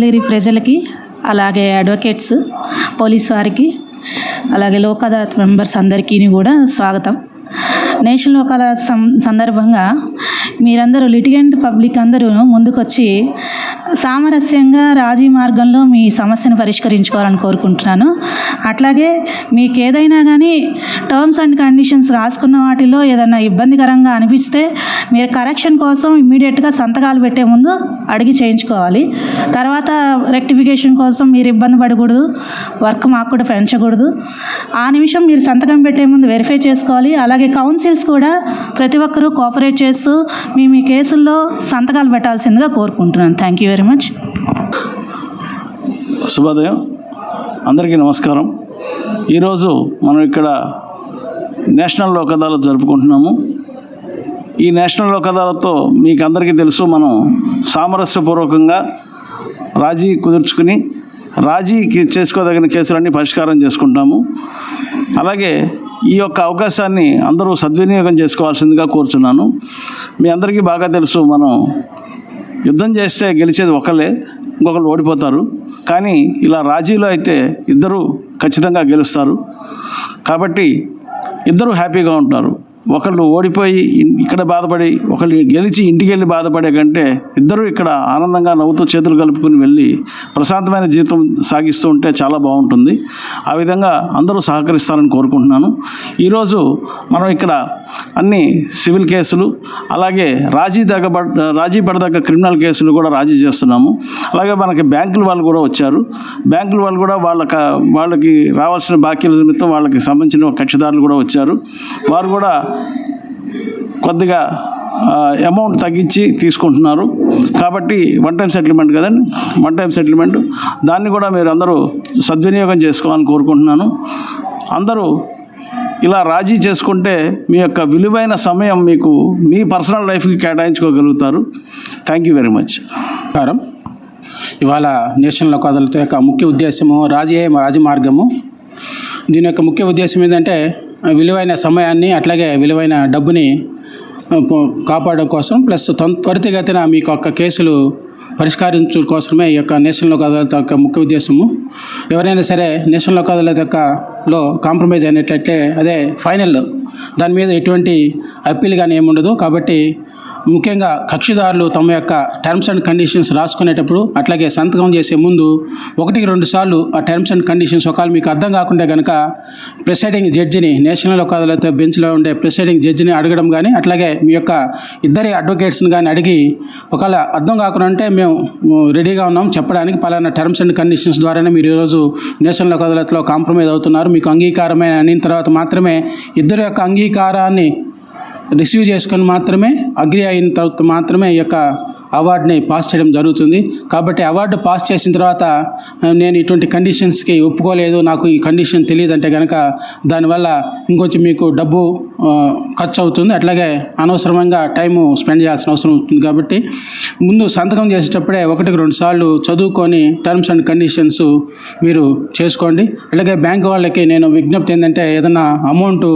లేరి ప్రజలకి అలాగే advocates police వారికి అలాగే లోక్ అదాలత్ మెంబర్స్ అందరికీ కూడా స్వాగతం. నేషనల్ లోక్ అదాలత్ సందర్భంగా మీరందరూ లిటిగెంట్ పబ్లిక్ అందరూ ముందుకొచ్చి సామరస్యంగా రాజీ మార్గంలో మీ సమస్యను పరిష్కరించుకోవాలని కోరుకుంటున్నాను. అట్లాగే మీకు ఏదైనా కానీ టర్మ్స్ అండ్ కండిషన్స్ రాసుకున్న వాటిలో ఏదైనా ఇబ్బందికరంగా అనిపిస్తే మీరు కరెక్షన్ కోసం ఇమ్మీడియట్గా సంతకాలు పెట్టే ముందు అడిగి చేయించుకోవాలి. తర్వాత రెక్టిఫికేషన్ కోసం మీరు ఇబ్బంది పడకూడదు వర్క్ మాకు కూడా పెంచకూడదు. ఆ నిమిషం మీరు సంతకం పెట్టే ముందు వెరిఫై చేసుకోవాలి. అలాగే కౌన్సిల్స్ కూడా ప్రతి ఒక్కరూ కోఆపరేట్ చేస్తూ మీ మీ కేసుల్లో సంతకాలు పెట్టాల్సిందిగా కోరుకుంటున్నాను. థ్యాంక్ యూ వెరీ మచ్ శుభోదయం. అందరికీ నమస్కారం. ఈరోజు మనం ఇక్కడ నేషనల్ లోక్ అదాలత్ జరుపుకుంటున్నాము. ఈ నేషనల్ లోక్ అదాలత్తో మీకు అందరికీ తెలుసు మనం సామరస్యపూర్వకంగా రాజీ కుదుర్చుకుని రాజీ చేసుకోదగిన కేసులన్నీ పరిష్కారం చేసుకుంటాము అలాగే ఈ యొక్క అవకాశాన్ని అందరూ సద్వినియోగం చేసుకోవాల్సిందిగా కోరుచున్నాను. మీ అందరికీ బాగా తెలుసు మనం యుద్ధం చేస్తే గెలిచేది ఒకళ్ళే ఇంకొకరు ఓడిపోతారు. కానీ ఇలా రాజీలో అయితే ఇద్దరు ఖచ్చితంగా గెలుస్తారు. కాబట్టి ఇద్దరు హ్యాపీగా ఉంటారు. ఒకళ్ళు ఓడిపోయి ఇక్కడ బాధపడి ఒకళ్ళు గెలిచి ఇంటికి వెళ్ళి బాధపడే కంటే ఇద్దరూ ఇక్కడ ఆనందంగా నవ్వుతూ చేతులు కలుపుకుని వెళ్ళి ప్రశాంతమైన జీవితం సాగిస్తూ ఉంటే చాలా బాగుంటుంది. ఆ విధంగా అందరూ సహకరిస్తారని కోరుకుంటున్నాను. ఈరోజు మనం ఇక్కడ అన్ని సివిల్ కేసులు అలాగే రాజీ దగ్గ రాజీ పడదగ్గ క్రిమినల్ కేసులు కూడా రాజీ చేస్తున్నాము. అలాగే మనకి బ్యాంకుల వాళ్ళు కూడా వచ్చారు. బ్యాంకుల వాళ్ళు కూడా వాళ్ళ వాళ్ళకి రావాల్సిన బాకీల నిమిత్తం వాళ్ళకి సంబంధించిన కక్షిదారులు కూడా వచ్చారు. వారు కూడా కొద్దిగా అమౌంట్ తగ్గించి తీసుకుంటున్నారు. కాబట్టి వన్ టైం సెటిల్మెంట్ కదండి? వన్ టైం సెటిల్మెంట్ దాన్ని కూడా మీరు అందరూ సద్వినియోగం చేసుకోవాలని కోరుకుంటున్నాను. అందరూ ఇలా రాజీ చేసుకుంటే మీ యొక్క విలువైన సమయం మీకు మీ పర్సనల్ లైఫ్కి కేటాయించుకోగలుగుతారు. థ్యాంక్ యూ వెరీ మచ్ నమస్కారం. ఇవాళ నేషనల్ లోక్ యొక్క ముఖ్య ఉద్దేశము రాజీ రాజమార్గము. దీని యొక్క ముఖ్య ఉద్దేశం ఏంటంటే విలువైన సమయాన్ని అట్లాగే విలువైన డబ్బుని కాపాడడం కోసం ప్లస్ తొం- త్వరితగతిన మీకు యొక్క కేసులు పరిష్కరించు కోసమే ఈ యొక్క నేషనల్ లోక్ యొక్క ముఖ్య ఉద్దేశము. ఎవరైనా సరే నేషనల్ లోక్ యొక్క లో కాంప్రమైజ్ అయినట్లయితే అదే ఫైనల్. దాని మీద ఎటువంటి అప్పీల్ కానీ ఏముండదు. కాబట్టి ముఖ్యంగా కక్షిదారులు తమ యొక్క టర్మ్స్ అండ్ కండిషన్స్ రాసుకునేటప్పుడు అట్లాగే సంతకం చేసే ముందు ఒకటికి రెండు సార్లు ఆ టర్మ్స్ అండ్ కండిషన్స్ ఒకవేళ మీకు అర్థం కాకుండా కనుక ప్రిసైడింగ్ జడ్జిని నేషనల్ ఒక బెంచ్లో ఉండే ప్రిసైడింగ్ జడ్జిని అడగడం కానీ అట్లాగే మీ యొక్క ఇద్దరి అడ్వకేట్స్ని కానీ అడిగి ఒకవేళ అర్థం కాకుండా అంటే మేము రెడీగా ఉన్నాం చెప్పడానికి పలానా టర్మ్స్ అండ్ కండిషన్స్ ద్వారానే మీరు ఈరోజు నేషనల్ ఒక అదాలత్లో కాంప్రమైజ్ అవుతున్నారు. మీకు అంగీకారమైన అయిన తర్వాత మాత్రమే ఇద్దరి యొక్క అంగీకారాన్ని రిసీవ్ చేసుకొని మాత్రమే అగ్రి అయిన తర్వాత మాత్రమే ఈ యొక్క అవార్డుని పాస్ చేయడం జరుగుతుంది. కాబట్టి అవార్డు పాస్ చేసిన తర్వాత నేను ఇటువంటి కండిషన్స్కి ఒప్పుకోలేదు నాకు ఈ కండిషన్ తెలియదు అంటే కనుక దానివల్ల ఇంకొంచెం మీకు డబ్బు ఖర్చు అవుతుంది అట్లాగే అనవసరంగా టైము స్పెండ్ చేయాల్సిన అవసరం ఉంటుంది కాబట్టి ముందు సంతకం చేసేటప్పుడే ఒకటికి రెండు సార్లు చదువుకొని టర్మ్స్ అండ్ కండిషన్స్ మీరు చేసుకోండి. అలాగే బ్యాంక్ వాళ్ళకి నేను విజ్ఞప్తి ఏంటంటే ఏదైనా అమౌంట్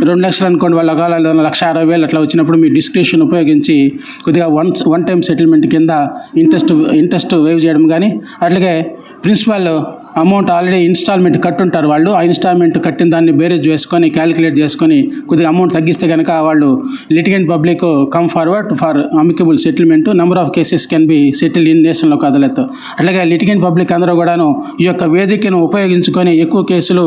రెండు లక్షలు అనుకోండి వాళ్ళ ఒకవేళ ఏదైనా లక్ష అరవై వేలు అట్లా వచ్చినప్పుడు మీ డిస్క్రిప్షన్ ఉపయోగించి కొద్దిగా వన్ వన్ టైం సెటిల్మెంట్ కింద ఇంట్రెస్ట్ ఇంట్రెస్ట్ వేవ్ చేయడం కానీ అట్లాగే ప్రిన్సిపాల్ అమౌంట్ ఆల్రెడీ ఇన్స్టాల్మెంట్ కట్టుంటారు వాళ్ళు. ఆ ఇన్స్టాల్మెంట్ కట్టిన దాన్ని బేరేజ్ వేసుకొని క్యాలిక్యులేట్ చేసుకొని కొద్దిగా అమౌంట్ తగ్గిస్తే కనుక వాళ్ళు litigant public come forward for amicable settlement. Number of cases can be settle in national ఒక అదాలత్ అట్లాగే లిటిగెంట్ పబ్లిక్ అందరూ కూడాను ఈ యొక్క వేదికను ఉపయోగించుకొని ఎక్కువ కేసులు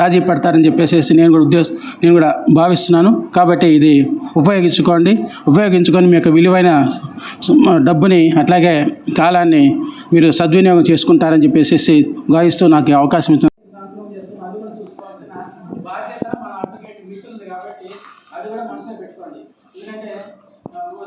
రాజీ పడతారని చెప్పేసి నేను కూడా ఉద్దేశం నేను కూడా భావిస్తున్నాను. కాబట్టి ఇది ఉపయోగించుకోండి. ఉపయోగించుకొని మీ యొక్క విలువైన డబ్బుని అట్లాగే కాలాన్ని మీరు సద్వినియోగం చేసుకుంటారని చెప్పేసి భావిస్తూ నాకు అవకాశం ఇచ్చిన